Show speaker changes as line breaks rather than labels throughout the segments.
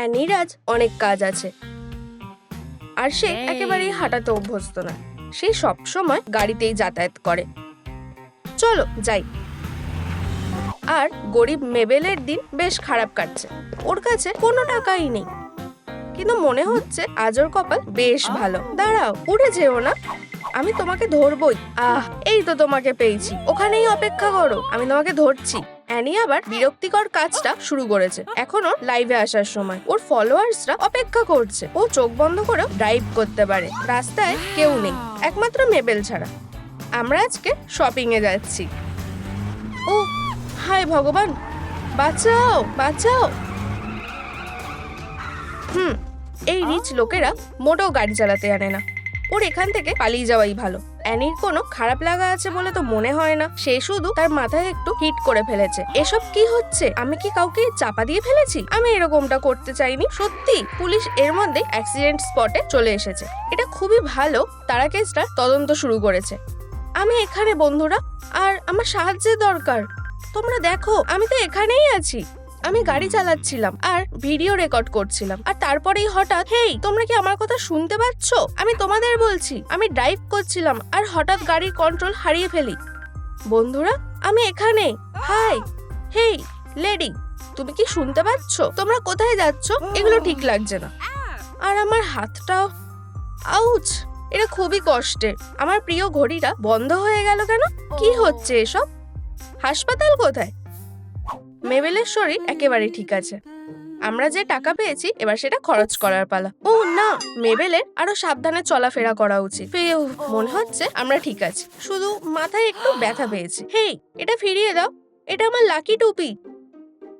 অ্যানির আজ অনেক কাজ আছে। আর সে একেবারেই হাঁটাতে অভ্যস্ত না। সে সব সময় গাড়িতেই যাতায়াত করে। চলো যাই। আর গরিব মেবেলের দিন বেশ খারাপ কাটছে। ওর কাছে কোনো টাকাই নেই। কিন্তু মনে হচ্ছে আজর কপাল বেশ ভালো। দাঁড়াও উঠে যেও না। আমি তোমাকে ধরবই। আহ এই তো তোমাকে পেয়েছি। ওখানেই অপেক্ষা করো। আমি তোমাকে ধরছি। অ্যানি আবার বিরক্তিকর কাজটা শুরু করেছে এখনও লাইভে আসার সময়। ওর ফলোয়ার্সরা অপেক্ষা করছে। ও চোখ বন্ধ করেও ড্রাইভ করতে পারে। রাস্তায় কেউ নেই, একমাত্র মেবেল ছাড়া। আমরা আজকে শপিং এ যাচ্ছি। ও, হায় ভগবান! বাঁচাও বাঁচাও! হুম, এই রিচ লোকেরা মোটেও গাড়ি চালাতে জানে না। ওর এখান থেকে পালিয়ে যাওয়াই ভালো। অ্যানির কোনো খারাপ লাগা আছে বলে তো মনে হয় না। সে শুধু তার মাথায় একটু হিট করে ফেলেছে। এসব কি হচ্ছে? আমি কি কাউকে চাপা দিয়ে ফেলেছি? আমি এরকমটা করতে চাইনি। সত্যি, পুলিশ এর মধ্যে অ্যাক্সিডেন্ট স্পটে চলে এসেছে। এটা খুবই ভালো, তারা কেসটা তদন্ত শুরু করেছে। আমি এখানে বন্ধুরা, আর আমার সাহায্যের দরকার। তোমরা দেখো, আমি তো এখানেই আছি। আমি গাড়ি চালাচ্ছিলাম আর ভিডিও রেকর্ড করছিলাম। আর তারপরেই হঠাৎ, হেই, তোমরা কি আমার কথা শুনতে পাচ্ছ? আমি তোমাদের বলছি, আমি ড্রাইভ করছিলাম আর হঠাৎ গাড়ির কন্ট্রোল হারিয়ে ফেলি। বন্ধুরা, আমি এখানে। হাই হেই লেডি তুমি কি শুনতে পাচ্ছ? তোমরা কোথায় যাচ্ছ? এগুলো ঠিক লাগছে না। আর আমার হাতটাও। আউচ, এটা খুবই কষ্টের। আমার প্রিয় ঘড়িটা বন্ধ হয়ে গেল কেন? কি হচ্ছে এসব? হাসপাতাল কোথায়? মেবেলের শরীর একেবারে ঠিক আছে। আমরা যে টাকা পেয়েছি এবার সেটা খরচ করার পালা। ও না মেবেলের আরও সাবধানে চলাফেরা করা উচিত। মনে হচ্ছে আমরা ঠিক আছি। শুধু মাথায় একটু ব্যথা পেয়েছি। হেই এটা ফিরিয়ে দাও। এটা আমার লাকি টুপি।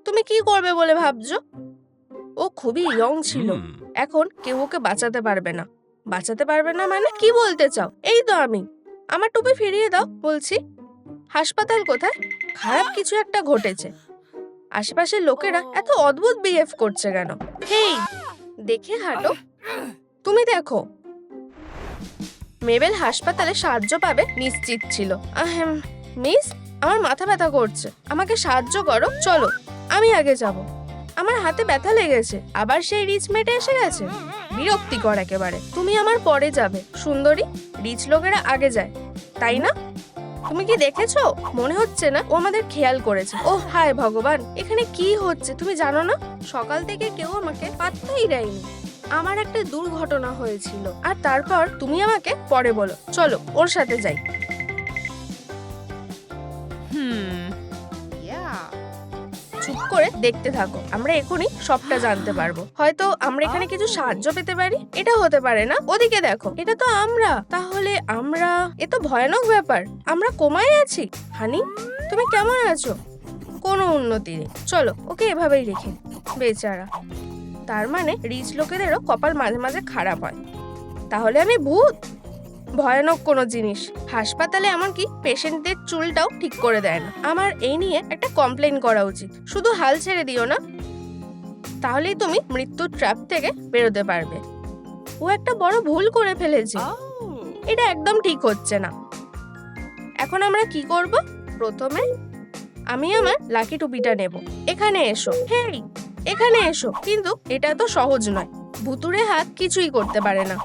তুমি কি করবে বলে ভাবছ? ও খুবই ইয়ং ছিল। এখন কেউ ওকে বাঁচাতে পারবে না। বাঁচাতে পারবে না মানে কি বলতে চাও? এই তো আমি। আমার টুপি ফিরিয়ে দাও বলছি। হাসপাতাল কোথায়? খারাপ কিছু একটা ঘটেছে। আশেপাশের লোকেরা এত অদ্ভুত বিহেভ করছে কেন? হেই দেখে হাঁটো। তুমি দেখো। মেবেল হাসপাতালে সাহায্য পাবে নিশ্চিত ছিল। আহেম মিস আমার মাথা ব্যথা করছে। আমাকে সাহায্য করো চলো আমি আগে যাব। আমার হাতে ব্যথা লেগেছে আবার সেই রিচ মেটে এসে গেছে। বিরক্তিকর একেবারে। তুমি আমার পরে যাবে সুন্দরী রিচ লোকেরা আগে যায় তাই না? তুমি কি দেখেছ? মনে হচ্ছে না ও আমাদের খেয়াল করেছে। ও হায় ভগবান, এখানে কি হচ্ছে? তুমি জানো না? সকাল থেকে কেউ আমাকে পাত্তাই দেয়নি। আমার একটা দুর্ঘটনা হয়েছিল। আর তারপর তুমি আমাকে পরে বলো। চলো, ওর সাথে যাই। করে দেখতে থাকো। আমরা এখনই সবটা জানতে পারব। হয়তো আমরা এখানে কিছু সাহায্য পেতে পারি? এটা হতে পারে না? ওদিকে দেখো, এটা তো আমরা। তাহলে আমরা, এ তো ভয়ানক ব্যাপার। আমরা কোমায় আছি? হানি, তুমি কেমন আছো? কোনো উন্নতি নেই। চলো, ওকে এভাবেই রেখে বেচারা। তার মানে রিচ লোকেদেরও কপাল মাঝে মাঝে খারাপ হয়। তাহলে আমি ভূত? ভয়ানক কোনো জিনিস। হাসপাতালে এমনকি পেশেন্টদের চুলটাও ঠিক করে দেয় না। আমার এই নিয়ে একটা কমপ্লেন করা উচিত। শুধু হাল ছেড়ে দিও না। তাহলেই তুমি মৃত্যুর ট্র্যাপ থেকে বেরোতে পারবে। ও একটা বড় ভুল করে ফেলেছে. এটা একদম ঠিক হচ্ছে না। এখন আমরা কি করব? প্রথমে আমি আমার লাকি টুপিটা নেব। এখানে এসো। হেই এখানে এসো। কিন্তু এটা তো সহজ নয়। ভুতুরে হাত কিছুই করতে পারে না।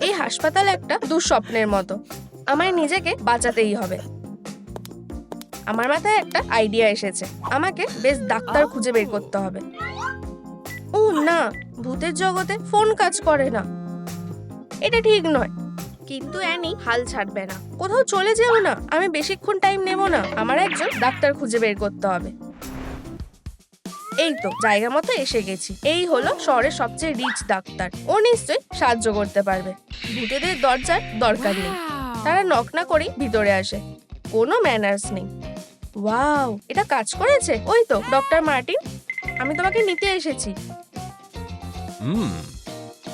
এই হাসপাতাল একটা দুঃস্বপ্নের মতো। আমায় নিজেকে বাঁচাতেই হবে। আমার মাথায় একটা আইডিয়া এসেছে। আমাকে বেশ ডাক্তার খুঁজে বের করতে হবে। ও না, ভূতের জগতে ফোন কাজ করে না। এটা ঠিক নয়। কিন্তু অ্যানি হাল ছাড়বে না। কোথাও চলে যেও না। আমি বেশিক্ষণ টাইম নেব না। আমার একজন ডাক্তার খুঁজে বের করতে হবে। এই তো জায়গা মতো এসে গেছি। এই হলো শহরের সবচেয়ে রিচ ডাক্তার। ও নিশ্চয়ই সাহায্য করতে পারবে। ভূতেদের দরজার দরকার নেই। তারা নক না করেই ভিতরে আসে। কোনো ম্যানার্স নেই। ওয়াও এটা কাজ করেছে? ওই তো ডক্টর মার্টিন। আমি তোমাকে নিতে এসেছি।
হুম,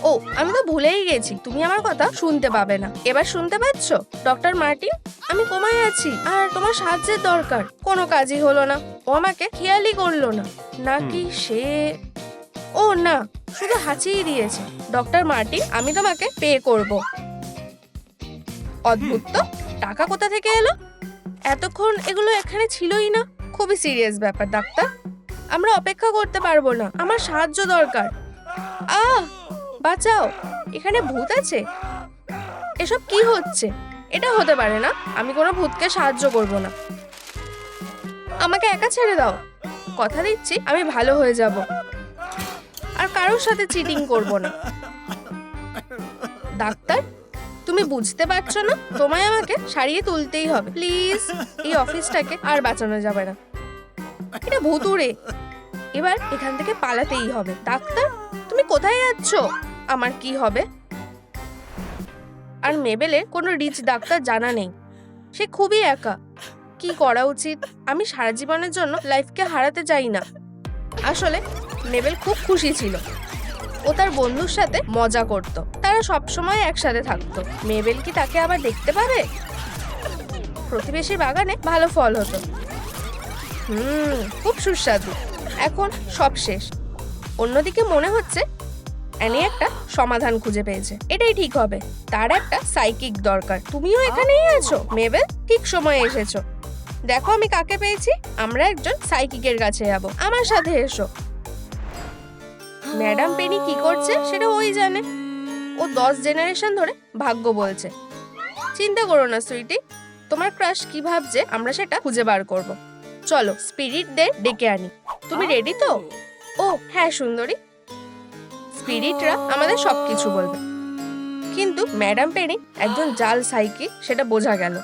ও আমি তো ভুলেই গেছি। তুমি আমার কথা শুনতে পাবে না। এবার শুনতে পাচ্ছ? ডক্টর মার্টিন আমি কোমায় আছি আর তোমার সাহায্যের দরকার। কোনো কাজই হলো না। ও আমাকে খেয়ালই করল না। নাকি সে? ও না শুধু হাঁচিয়ে দিয়েছে। ডক্টর মার্টিন আমি তোমাকে পে করব। অদ্ভুত তো টাকা কোথা থেকে এলো? এতক্ষণ এগুলো এখানে ছিলই না। খুবই সিরিয়াস ব্যাপার ডাক্তার। আমরা অপেক্ষা করতে পারব না। আমার সাহায্য দরকার। আহ বাঁচাও। এখানে ভূত আছে? এসব কি হচ্ছে? এটা হতে পারে না। আমি কোনো ভূতকে সাহায্য করব না। আমাকে একা ছেড়ে দাও। কথা দিচ্ছি, আমি ভালো হয়ে যাব। আর কারোর সাথে চিটিং করব না। ডাক্তার, তুমি বুঝতে পারছ না? তোমায় আমাকে সারিয়ে তুলতেই হবে। প্লিজ, এই অফিসটাকে আর বাঁচানো যাবে না। এটা ভুতুরে এবার এখান থেকে পালাতেই হবে। ডাক্তার, তুমি কোথায় যাচ্ছ? আমার কি হবে? আর মেবেলের কোনো রিচ ডাক্তার জানা নেই। সে খুবই একা। কি করা উচিত? আমি সারা জীবনের জন্য লাইফকে হারাতে চাই না। আসলে মেবেল খুব খুশি ছিল। ও তার বন্ধুর সাথে মজা করত। তারা সব সময় একসাথে থাকতো। মেবেল কি তাকে আবার দেখতে পাবে? প্রতিবেশী বাগানে ভালো ফল হতো। হুম, খুব সুস্বাদু। এখন সব শেষ। অন্যদিকে মনে হচ্ছে অ্যানি একটা সমাধান খুঁজে পেয়েছে। এটাই ঠিক হবে। তার একটা সাইকিক দরকার। তুমিও এখানেই আছো। মেবেল ঠিক সময়ে এসেছ। দেখো আমি কাকে পেয়েছি? আমরা একজন সাইকিকের কাছে যাব। আমার সাথে এসো। ম্যাডাম পেনি কি করছে সেটা ওই জানে। ও দশ জেনারেশন ধরে ভাগ্য বলছে। চিন্তা করো না সুইটি তোমার ক্রাশ কি ভাবছে আমরা সেটা খুঁজে বার করব। চলো স্পিরিটদের ডেকে আনি। তুমি রেডি তো? ও হ্যাঁ সুন্দরী। স্পিরিটরা আমাদের সব কিছু বলবে। কিন্তু ম্যাডাম পেনি একজন জাল সাইকি সেটা বোঝা গেল।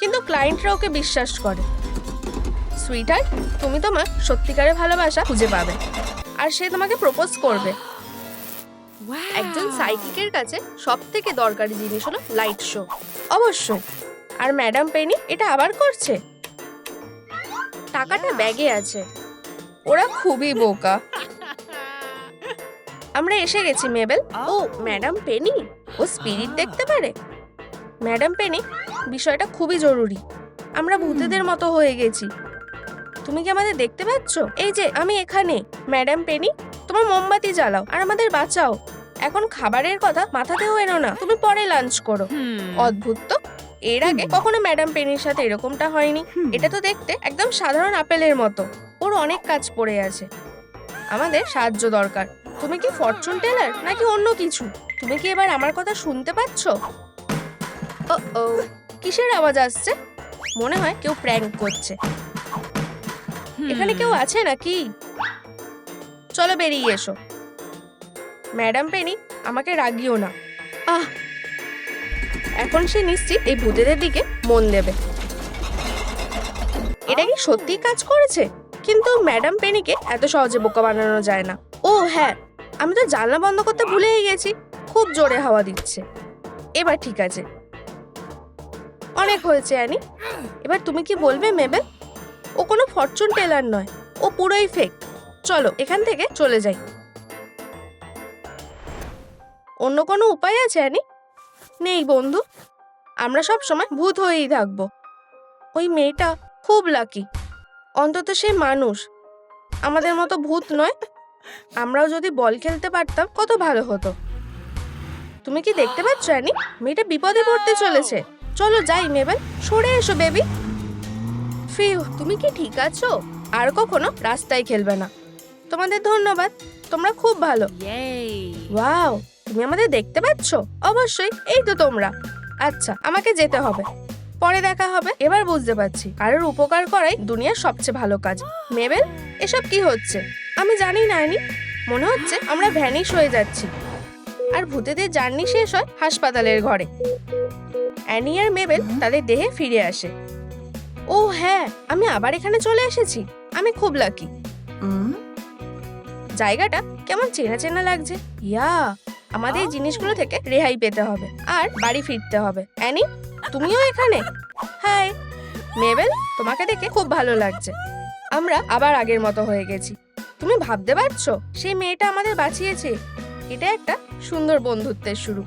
কিন্তু ক্লায়েন্টরা ওকে বিশ্বাস করে। সুইটার তুমি তোমার সত্যিকারের ভালোবাসা খুঁজে পাবে। আর সে তোমাকে প্রপোজ করবে। একজন সাইকিকের কাছে সব থেকে দরকারি জিনিস হলো লাইট শো। অবশ্যই। আর ম্যাডাম পেনি এটা আবার করছে। টাকাটা ব্যাগে আছে। ওরা খুবই বোকা। আমরা এসে গেছি মেবেল। ও ম্যাডাম পেনি? ও স্পিরিট দেখতে পারে? ম্যাডাম পেনি বিষয়টা খুবই জরুরি। আমরা ভূতেদের মতো হয়ে গেছি। তুমি কি আমাদের দেখতে পাচ্ছ? এই যে আমি এখানে। ম্যাডাম পেনি তোমার মোমবাতি জ্বালাও আর আমাদের বাঁচাও। এখন খাবারের কথা মাথাতেও এনো না। তুমি পরে লাঞ্চ করো. অদ্ভুত তো। এর আগে কখনো ম্যাডাম পেনির সাথে এরকমটা হয়নি। এটা তো দেখতে একদম সাধারণ আপেলের মতো। ওর অনেক কাজ পড়ে আছে। আমাদের সাহায্য দরকার। তুমি কি ফরচুন টেলার নাকি অন্য কিছু? তুমি কি এবার আমার কথা শুনতে পাচ্ছ? ও ও কিসের আওয়াজ আসছে? মনে হয় কেউ প্র্যাঙ্ক করছে। এখানে কেউ আছে নাকি? চলো বেরিয়ে এসো। ম্যাডাম পেনি আমাকে রাগিও না। আহ! এখন সে নিশ্চিত এই ভূতেদের দিকে মন দেবে। এটা কি সত্যি কাজ করেছে? কিন্তু ম্যাডাম পেনিকে এত সহজে বোকা বানানো যায় না। ও হ্যাঁ আমি তো জানলা বন্ধ করতে ভুলেই গেছি। খুব জোরে হাওয়া দিচ্ছে। এবার ঠিক আছে। অনেক হয়েছে অ্যানি। এবার তুমি কি বলবে মেবেল? ও কোনো ফরচুন টেলার নয়। ও পুরোই ফেক চলো এখান থেকে চলে যাই। অন্য কোনো উপায় আছে অ্যানি? নেই বন্ধু। আমরা সব সময় ভূত হয়েই থাকব। ওই মেয়েটা খুব লাকি অন্তত সে মানুষ। আমাদের মতো ভূত নয়। আমরাও যদি বল খেলতে পারতাম কত ভালো হতো। তুমি কি দেখতে পাচ্ছ অ্যানি মেয়েটা বিপদে পড়তে চলেছে। চলো যাই মেবেল সরে এসো বেবি। ফিউ তুমি কি ঠিক আছো? আর কখনো রাস্তায় খেলবে না। তোমাদের ধন্যবাদ। তোমরা খুব ভালো. ওয়াও তুমি আমাদের দেখতে পাচ্ছ? অবশ্যই এই তো তোমরা। আচ্ছা আমাকে যেতে হবে। পরে দেখা হবে। এবার বুঝতে পারছি। কারোর উপকার করাই দুনিয়ার সবচেয়ে ভালো কাজ। মেবেল এসব কি হচ্ছে? আমি জানি না আনি মনে হচ্ছে আমরা ভ্যানিশ হয়ে যাচ্ছি। আর ভূতেদের জার্নি শেষ হয় হাসপাতালের ঘরে। অ্যানি আর মেবেল তাদের দেহে ফিরে আসে। ও হ্যাঁ আমি আবার এখানে চলে এসেছি। আমি খুব লাকি জায়গাটা কেমন চেনা চেনা লাগছে। ইয়া আমাদের এই জিনিসগুলো থেকে রেহাই পেতে হবে। আর বাড়ি ফিরতে হবে। অ্যানি তুমিও এখানে? হাই। মেবেল তোমাকে দেখে খুব ভালো লাগছে। আমরা আবার আগের মতো হয়ে গেছি। তুমি ভাবতে পারছ? সেই মেয়েটা আমাদের বাঁচিয়েছে। এটা একটা সুন্দর বন্ধুত্বের শুরু।